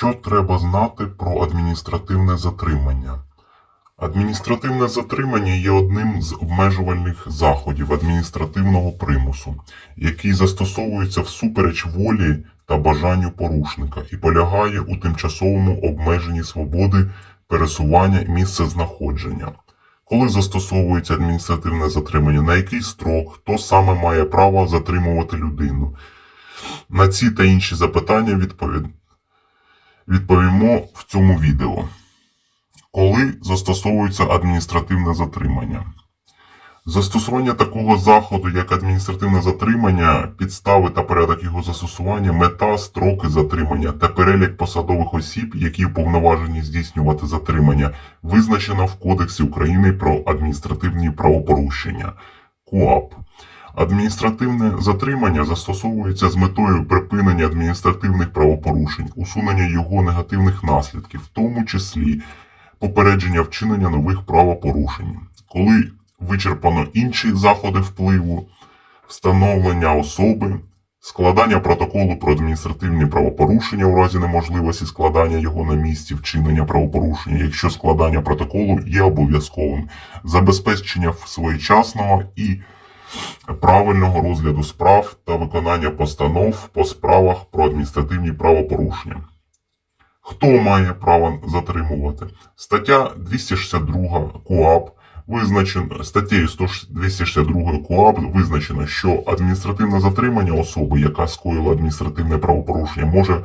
Що треба знати про адміністративне затримання? Адміністративне затримання є одним з обмежувальних заходів адміністративного примусу, який застосовується всупереч волі та бажанню порушника і полягає у тимчасовому обмеженні свободи пересування і місцезнаходження. Коли застосовується адміністративне затримання, на який строк, хто саме має право затримувати людину? На ці та інші запитання відповідь відповімо в цьому відео. Коли застосовується адміністративне затримання? Застосування такого заходу, як адміністративне затримання, підстави та порядок його застосування, мета, строки затримання та перелік посадових осіб, які уповноважені здійснювати затримання, визначено в Кодексі України про адміністративні правопорушення КУАП. Адміністративне затримання застосовується з метою припинення адміністративних правопорушень, усунення його негативних наслідків, в тому числі попередження вчинення нових правопорушень. Коли вичерпано інші заходи впливу, встановлення особи, складання протоколу про адміністративні правопорушення у разі неможливості складання його на місці вчинення правопорушення, якщо складання протоколу є обов'язковим, забезпечення своєчасного і правильного розгляду справ та виконання постанов по справах про адміністративні правопорушення. Хто має право затримувати? Стаття 262 КУАП визначено статтею 262 КУАП визначено, що адміністративне затримання особи, яка скоїла адміністративне правопорушення, може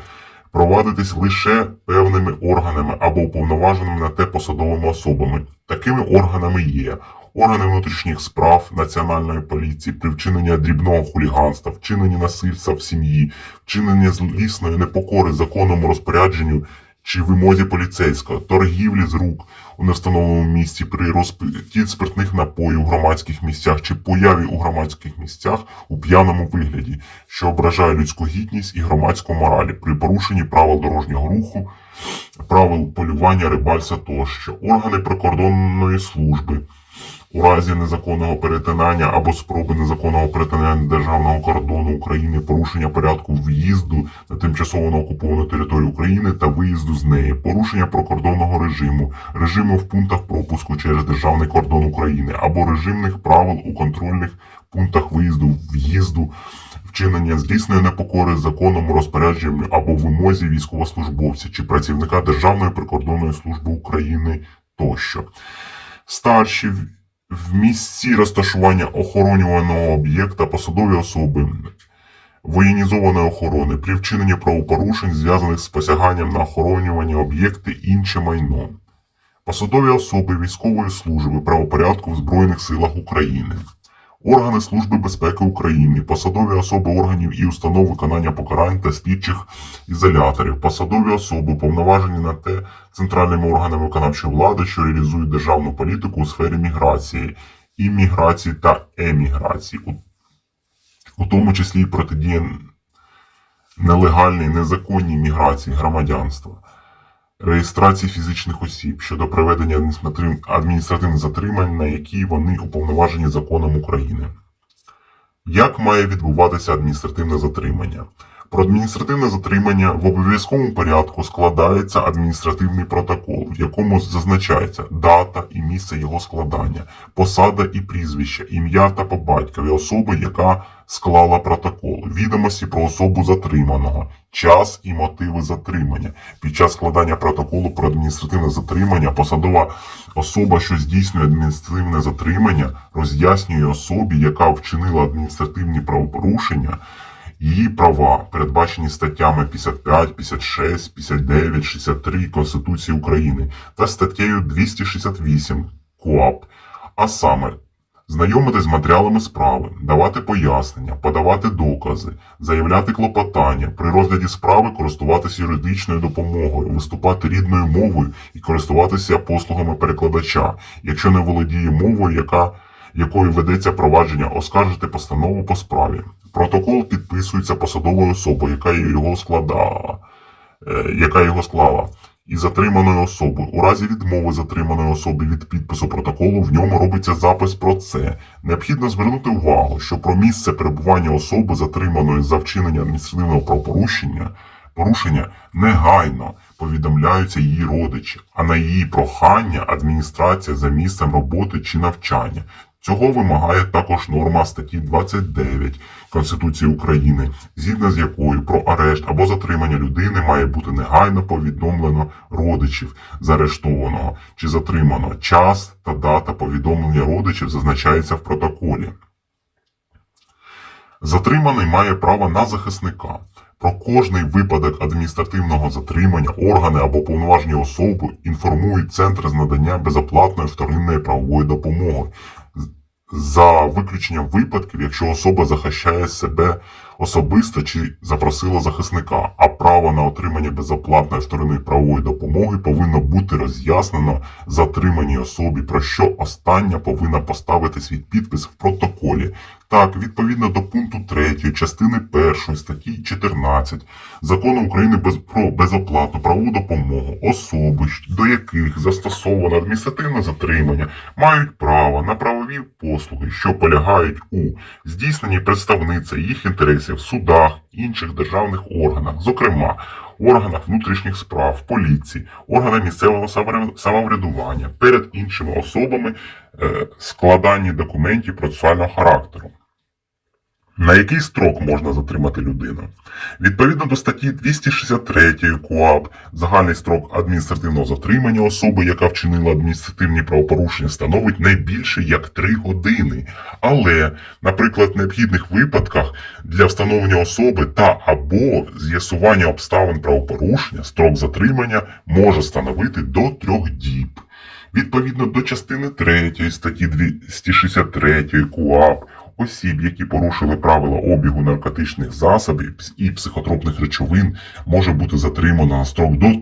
провадитись лише певними органами або уповноваженими на те посадовими особами. Такими органами є органи внутрішніх справ Національної поліції при вчиненні дрібного хуліганства, вчиненні насильства в сім'ї, вчиненні злісної непокори законному розпорядженню чи вимозі поліцейського, торгівлі з рук у невстановленому місці при розпитті спиртних напоїв у громадських місцях чи появі у громадських місцях у п'яному вигляді, що ображає людську гідність і громадську моралі при порушенні правил дорожнього руху, правил полювання, рибальства тощо, органи прикордонної служби. У разі незаконного перетинання або спроби незаконного перетинання державного кордону України, порушення порядку в'їзду на тимчасово на окуповану територію України та виїзду з неї, порушення прикордонного режиму, режиму в пунктах пропуску через державний кордон України або режимних правил у контрольних пунктах виїзду в'їзду, вчинення злісної непокори законному розпорядженню або вимозі військовослужбовця чи працівника Державної прикордонної служби України тощо. Старші в місці розташування охоронюваного об'єкта посадові особи воєнізованої охорони при вчиненні правопорушень, зв'язаних з посяганням на охоронювані об'єкти інше майно, посадові особи військової служби правопорядку в Збройних силах України, органи Служби безпеки України, посадові особи органів і установ виконання покарань та слідчих ізоляторів, посадові особи, повноважені на те центральними органами виконавчої влади, що реалізують державну політику у сфері міграції, імміграції та еміграції, у, у тому числі і протидія нелегальній, незаконній міграції громадянства. Реєстрації фізичних осіб щодо проведення адміністративних затримань, на які вони уповноважені законом України. Як має відбуватися адміністративне затримання? Про адміністративне затримання в обов'язковому порядку складається адміністративний протокол, в якому зазначається дата і місце його складання, посада і прізвище, ім'я та по батькові особи, яка склала протокол, відомості про особу затриманого, час і мотиви затримання. Під час складання протоколу про адміністративне затримання посадова особа, що здійснює адміністративне затримання, роз'яснює особі, яка вчинила адміністративні правопорушення, її права, передбачені статтями 55, 56, 59, 63 Конституції України та статтею 268 КУАП, а саме знайомитись з матеріалами справи, давати пояснення, подавати докази, заявляти клопотання, при розгляді справи користуватися юридичною допомогою, виступати рідною мовою і користуватися послугами перекладача, якщо не володіє мовою, яка якою ведеться провадження, оскаржити постанову по справі. Протокол підписується посадовою особою, яка його складала, е, яка його склала, і затриманою особою. У разі відмови затриманої особи від підпису протоколу в ньому робиться запис про це. Необхідно звернути увагу, що про місце перебування особи, затриманої за вчинення адміністративного правопорушення, порушення негайно повідомляються її родичі, а на її прохання адміністрація за місцем роботи чи навчання. Цього вимагає також норма статті 29 Конституції України, згідно з якою про арешт або затримання людини має бути негайно повідомлено родичів заарештованого чи затриманого. Час та дата повідомлення родичів зазначається в протоколі. Затриманий має право на захисника. Про кожний випадок адміністративного затримання органи або повноважені особи інформують Центр з надання безоплатної вторинної правової допомоги за виключенням випадків, якщо особа захищає себе особисто чи запросила захисника, а право на отримання безоплатної вторинної правової допомоги повинно бути роз'яснено затриманій особі, про що остання повинна поставити свій підпис в протоколі. Так, відповідно до пункту 3 частини 1 статті 14 Закону України про безоплатну правову допомогу особи, до яких застосовано адміністративне затримання, мають право на правові послуги, що полягають у здійсненні представництва їх інтересів в судах, інших державних органах, зокрема органах внутрішніх справ, поліції, органах місцевого самоврядування, перед іншими особами складання складанні документів процесуального характеру. На який строк можна затримати людину? Відповідно до статті 263 КУАП, загальний строк адміністративного затримання особи, яка вчинила адміністративні правопорушення, становить не більше як 3 години. Але, наприклад, в необхідних випадках для встановлення особи та або з'ясування обставин правопорушення строк затримання може становити до 3 діб. Відповідно до частини 3 статті 263 КУАП, осіб, які порушили правила обігу наркотичних засобів і психотропних речовин, може бути затримано на строк до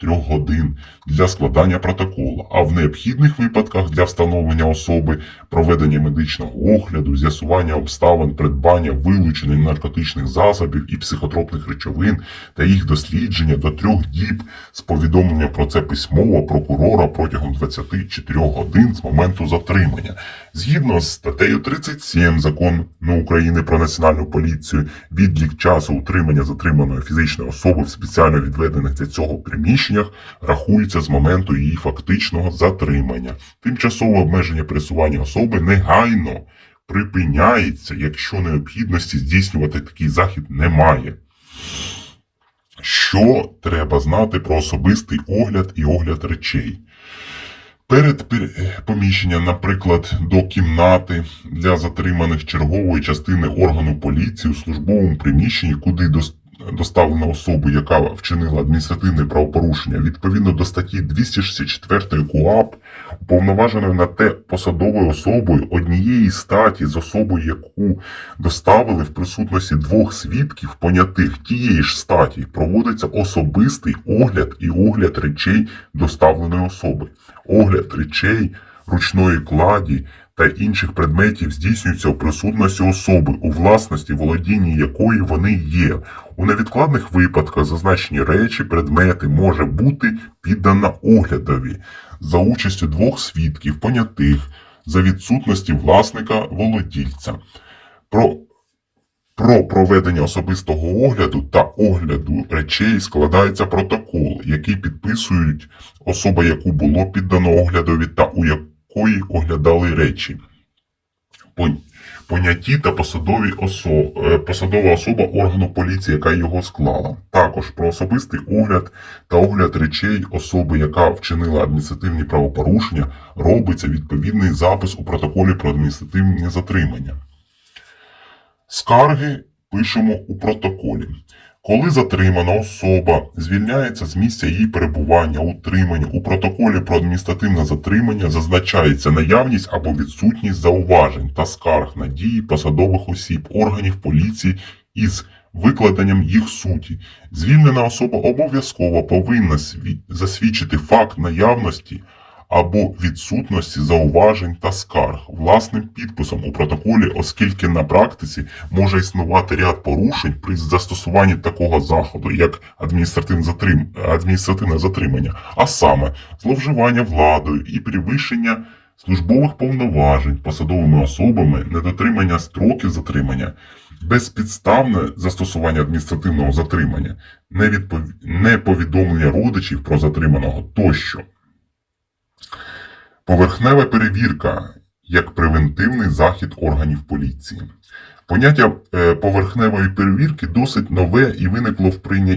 3 годин для складання протоколу, а в необхідних випадках для встановлення особи, проведення медичного огляду, з'ясування обставин придбання вилучення наркотичних засобів і психотропних речовин та їх дослідження до трьох діб з повідомлення про це письмово прокурора протягом 24 годин з моменту затримання. Згідно з статтею 37 Закону України про національну поліцію, відлік часу утримання затриманої фізичної особи в спеціально відведених для цього приміщеннях рахується з моменту її фактичного затримання. Тимчасове обмеження пересування особи негайно припиняється, якщо необхідності здійснювати такий захід немає. Що треба знати про особистий огляд і огляд речей? Перед поміщенням, наприклад, до кімнати для затриманих чергової частини органу поліції у службовому приміщенні, куди дос- доставлена особа, яка вчинила адміністративне правопорушення, відповідно до статті 264 КУАП, уповноваженою на те посадовою особою однієї статі з особою, яку доставили в присутності двох свідків, понятих тієї ж статі, проводиться особистий огляд і огляд речей доставленої особи. Огляд речей, ручної кладі та інших предметів здійснюється у присутності особи, у власності володінні якої вони є. У невідкладних випадках зазначені речі, предмети може бути піддано оглядові за участю двох свідків, понятих за відсутності власника володільця. Про про проведення особистого огляду та огляду речей складається протокол, який підписують особа, яку було піддано оглядові та у якої оглядали речі. Пон- Поняті та посадові осо... е, посадова особа органу поліції, яка його склала. Також про особистий огляд та огляд речей особи, яка вчинила адміністративні правопорушення, робиться відповідний запис у протоколі про адміністративні затримання. Скарги пишемо у протоколі. Коли затримана особа звільняється з місця її перебування, утримання, у протоколі про адміністративне затримання зазначається наявність або відсутність зауважень та скарг на дії посадових осіб, органів поліції із викладенням їх суті. Звільнена особа обов'язково повинна засвідчити факт наявності або відсутності зауважень та скарг власним підписом у протоколі, оскільки на практиці може існувати ряд порушень при застосуванні такого заходу, як адміністративне, затрим... адміністративне затримання, а саме зловживання владою і перевищення службових повноважень посадовими особами, недотримання строків затримання, безпідставне застосування адміністративного затримання, неповідомлення родичів про затриманого тощо. Поверхнева перевірка як превентивний захід органів поліції. Поняття е, поверхневої перевірки досить нове і виникло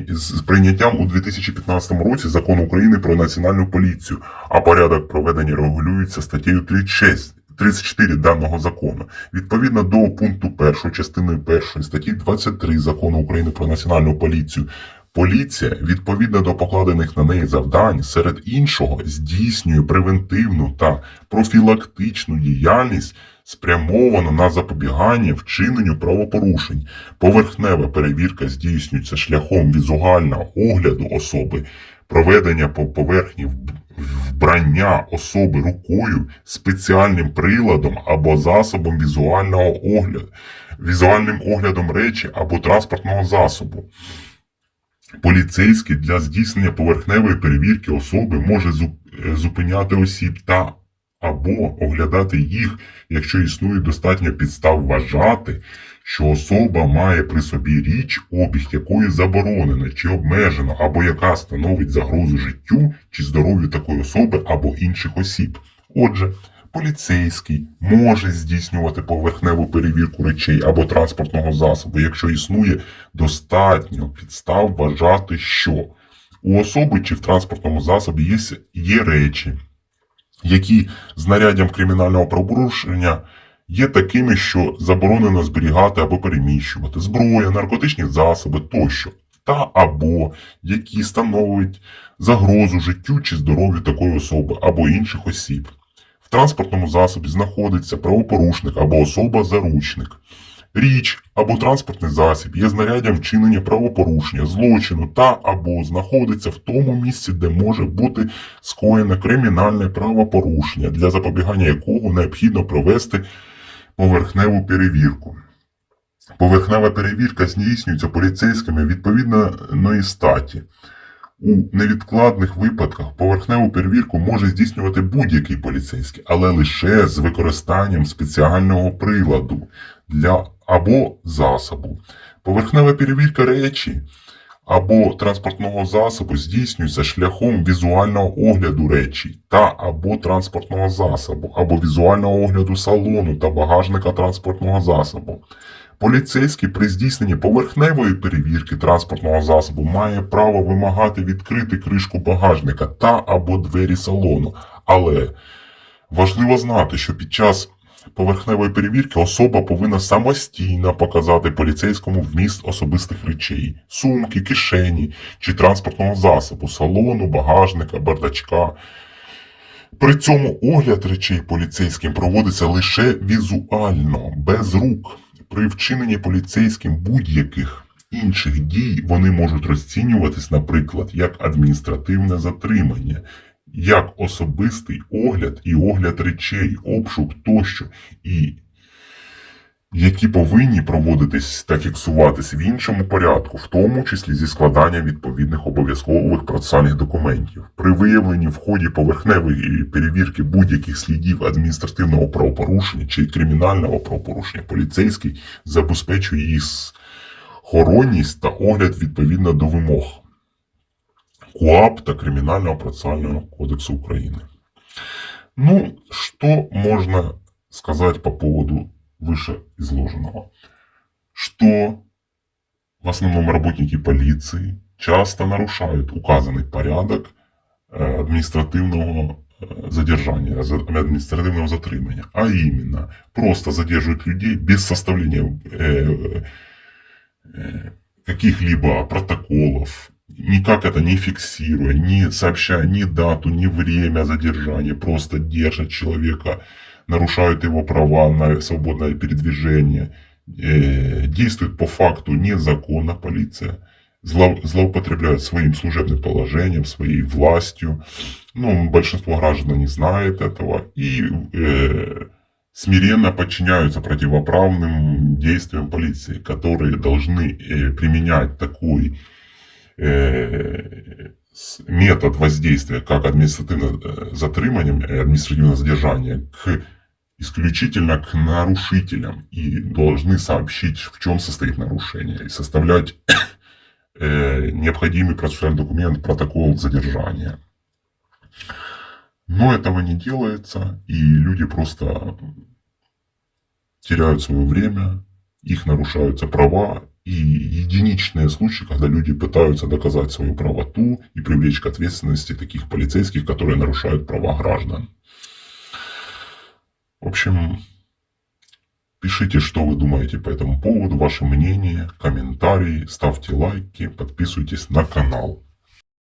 з прийняттям у 2015 році закону України про національну поліцію, а порядок проведення регулюється статтею 36. 34 даного закону. Відповідно до пункту 1 частини 1 статті 23 закону України про національну поліцію, поліція, відповідно до покладених на неї завдань, серед іншого, здійснює превентивну та профілактичну діяльність, спрямовану на запобігання вчиненню правопорушень. Поверхнева перевірка здійснюється шляхом візуального огляду особи, проведення по поверхні вбрання особи рукою спеціальним приладом або засобом візуального огляду, візуальним оглядом речі або транспортного засобу. Поліцейський для здійснення поверхневої перевірки особи може е, зупиняти осіб та або оглядати їх, якщо існує достатньо підстав вважати, що особа має при собі річ, обіг якої заборонено чи обмежено, або яка становить загрозу життю чи здоров'ю такої особи або інших осіб. Отже, поліцейський може здійснювати поверхневу перевірку речей або транспортного засобу, якщо існує достатньо підстав вважати, що у особи чи в транспортному засобі є, є речі, які знаряддям кримінального правопорушення є такими, що заборонено зберігати або переміщувати зброя, наркотичні засоби тощо, та або які становить загрозу життю чи здоров'ю такої особи або інших осіб. Транспортному засобі знаходиться правопорушник або особа-заручник. Річ або транспортний засіб є знаряддям вчинення правопорушення, злочину та або знаходиться в тому місці, де може бути скоєне кримінальне правопорушення, для запобігання якого необхідно провести поверхневу перевірку. Поверхнева перевірка здійснюється поліцейськими відповідної статі. У невідкладних випадках поверхневу перевірку може здійснювати будь-який поліцейський, але лише з використанням спеціального приладу для або засобу. Поверхнева перевірка речі або транспортного засобу здійснюється шляхом візуального огляду речі та або транспортного засобу, або візуального огляду салону та багажника транспортного засобу. Поліцейський при здійсненні поверхневої перевірки транспортного засобу має право вимагати відкрити кришку багажника та або двері салону. Але важливо знати, що під час поверхневої перевірки особа повинна самостійно показати поліцейському вміст особистих речей, сумки, кишені чи транспортного засобу, салону, багажника, бардачка. При цьому огляд речей поліцейським проводиться лише візуально, без рук. При вчиненні поліцейським будь-яких інших дій вони можуть розцінюватись, наприклад, як адміністративне затримання, як особистий огляд і огляд речей, обшук тощо, і які повинні проводитись та фіксуватись в іншому порядку, в тому числі зі складанням відповідних обов'язкових процесуальних документів. При виявленні в ході поверхневої перевірки будь-яких слідів адміністративного правопорушення чи кримінального правопорушення поліцейський забезпечує її охоронність та огляд відповідно до вимог КУАП та Криминального процессуального кодекса Украины. Ну, что можно сказать по поводу вышеизложенного? Что в основном работники полиции часто нарушают указанный порядок э, административного э, задержания, за- административного затримания, а именно просто задерживают людей без составления э, каких-либо протоколов, никак это не фиксируя, не сообщая ни дату, ни время задержания, просто держат человека, нарушают его права на свободное передвижение, э, действует по факту незаконно полиция, зло- злоупотребляют своим служебным положением, своей властью. Ну, большинство граждан не знает этого и э, смиренно подчиняются противоправным действиям полиции, которые должны э, применять такой э, метод воздействия, как административное э, затримание, э, административное задержание, к исключительно к нарушителям и должны сообщить, в чем состоит нарушение, и составлять э, необходимый процессуальный документ, протокол задержания. Но этого не делается, и люди просто теряют свое время, их нарушаются права, и единичные случаи, когда люди пытаются доказать свою правоту и привлечь к ответственности таких полицейских, которые нарушают права граждан. В общем, пишите, что вы думаете по этому поводу, ваше мнение, комментарии, ставьте лайки, подписывайтесь на канал.